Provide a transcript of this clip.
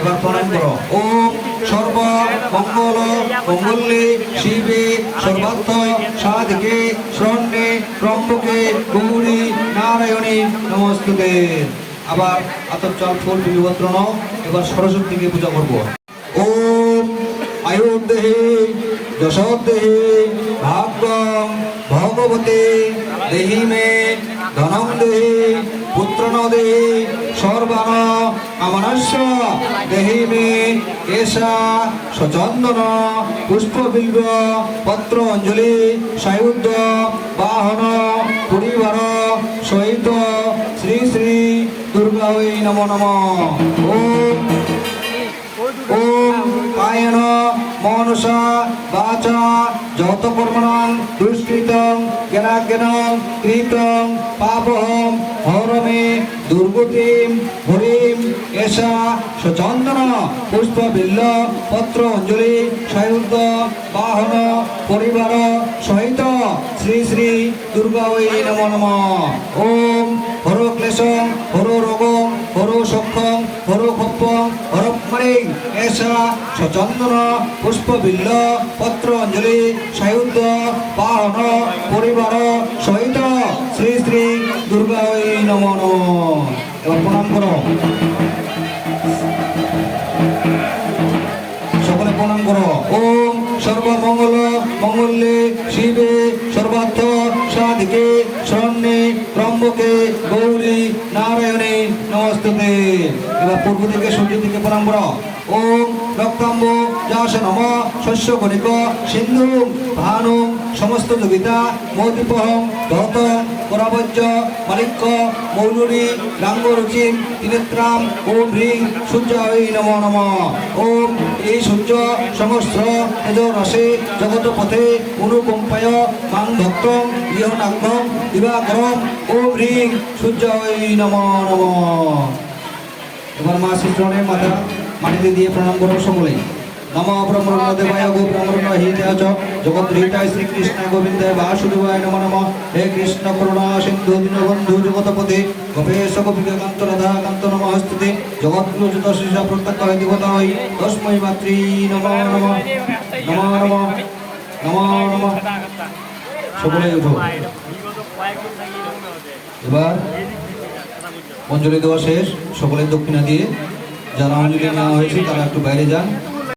এবার প্রণাম করো। ওম সর্ব মঙ্গল মঙ্গলে শিবে সর্বার্থ, সাধিকে, শরণ্যে ত্রম্বকে গৌরী, নারায়ণী নমস্তুতে। আবার আতপ চাল ফুল বিবর্তন এবার সরস্বতীকে পূজা করব। ওম আয়ুর্দেহে যশোদেহে ভাগ্যম ভগবতে, দেহি মে ধনম দেহি পুত্র ন দেহি সর্বান কামনাস্য দেহি মে, এষা, সচন্দন, পুষ্পবিল্ব পত্র অঞ্জলি সায়ুদ্ধ, বাহন, পরিবার, সহিত, শ্রী শ্রী দুর্গা ওই নম নম। ওম ওম মনসা বাচা, যত কর্মণং দুষ্কৃতং, জ্ঞানাজ্ঞানং, কৃতং, পাপহম, হরমে, দুর্গতিম, হরিম, এষা, সচন্দন পুষ্প বিল্ল পত্র অঞ্জলি সায়ুদ্ধ বাহন, পরিবার, সহিত, শ্রী শ্রী দুর্গা ওই নম নম। ওম হর ক্লেশং হর রোগং হর সক্ষং হর খপ্পং হরমারিং এষা সচন্দন পুষ্প বিল্ল পত্র অঞ্জলি সায়ুদ্ধ বাহন পরিবার সহিত শ্রী শ্রী দুর্গা ওই নম। করো। সকলে প্রণাম করো। ওম সর্বমঙ্গল মঙ্গলে শিবে সর্বার্থ সাধিকে স্বর্ণে ত্রম্বকে গৌরী নারায়ণে নমস্তে এবার পূর্ব দিকে সূর্য দিকে প্রণাম ওম রক্তাম্ব যাস নম শস্য গণিক সিন্ধু ভানু সমস্ত যোগিতা মৌদীপহং ধত পরাবজ্য মালিক্য মৌলুরি রাঙ্গরুচিম ত্রিনেত্রাম ওম হ্রিং সূর্যায় নম নম। ওম এই সূর্য সমস্ত তেজ রসে জগত পথে অনুকম্পায় মাং ভক্তং ইহ নাগ্নম দিবাকরম ওম হ্রিং সূর্যায় নম নম। এবার মা শ্রীচরণের মাথা মাটিতে দিয়ে প্রণাম করো সকলেই নম ব্রহ্মণ দেবায় গো ব্রহ্মণ হিতায় চ জগৎ হিতায় শ্রীকৃষ্ণ গোবিন্দায় বাসুদেবায় নম নম হে কৃষ্ণ করুণা সিন্ধু দীনবন্ধু জগতপতি গোপেশ গোপিকান্ত রাধা কান্ত নমস্তুতে যত শিশা প্রত্যক্ষ হয় দেবতা হই তস্মৈ মাতৃ নম নম নম নম নম নম সকলে উঠো এবার অঞ্জলি দেওয়া শেষ সকলের দক্ষিণা দিয়ে যারা অঞ্জলি নেওয়া হয়েছে তারা একটু বাইরে যান।